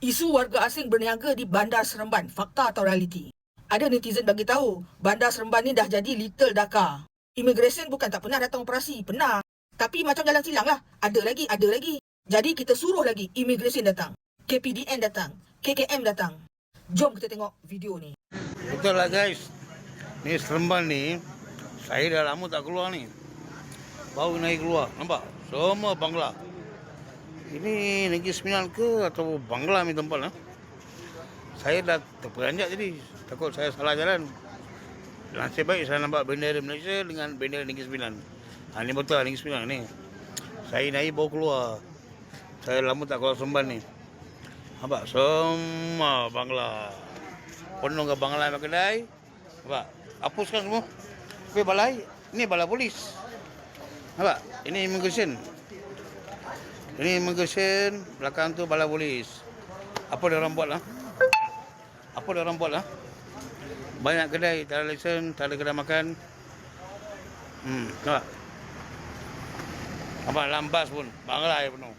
Isu warga asing berniaga di Bandar Seremban, fakta atau realiti? Ada netizen bagi tahu, Bandar Seremban ni dah jadi Little Dhaka. Immigration bukan tak pernah datang operasi, pernah. Tapi macam jalan silang lah. Ada lagi, ada lagi. Jadi kita suruh lagi immigration datang. KPDN datang. KKM datang. Jom kita tengok video ni. Betul lah guys. Ni Seremban ni, saya dah lama tak keluar ni. Baru naik keluar. Nampak? Semua Bangla. Ini Negeri Sembilan ke atau Bangla ni tempat lah. Saya dah terperanjat jadi. Takut saya salah jalan. Nasib baik saya nampak bendera Malaysia dengan bendera Negeri Sembilan. Ha, ni betul lah Negeri Sembilan ni. Saya naik baru keluar. Saya lama tak keluar Seremban ni. Nampak? Semua Bangla. Penuh ke Bangla dengan kedai. Nampak? Hapuskan semua. Pergi balai. Ini balai polis. Nampak? Ini immigration. Ini immigration. Belakang tu balai polis. Apa dia orang buat lah? Apa dia orang buat lah? Banyak kedai tak ada lesen, tak ada kedai makan. Hmm, nampak? Nampak lambas pun. Bangla yang penuh.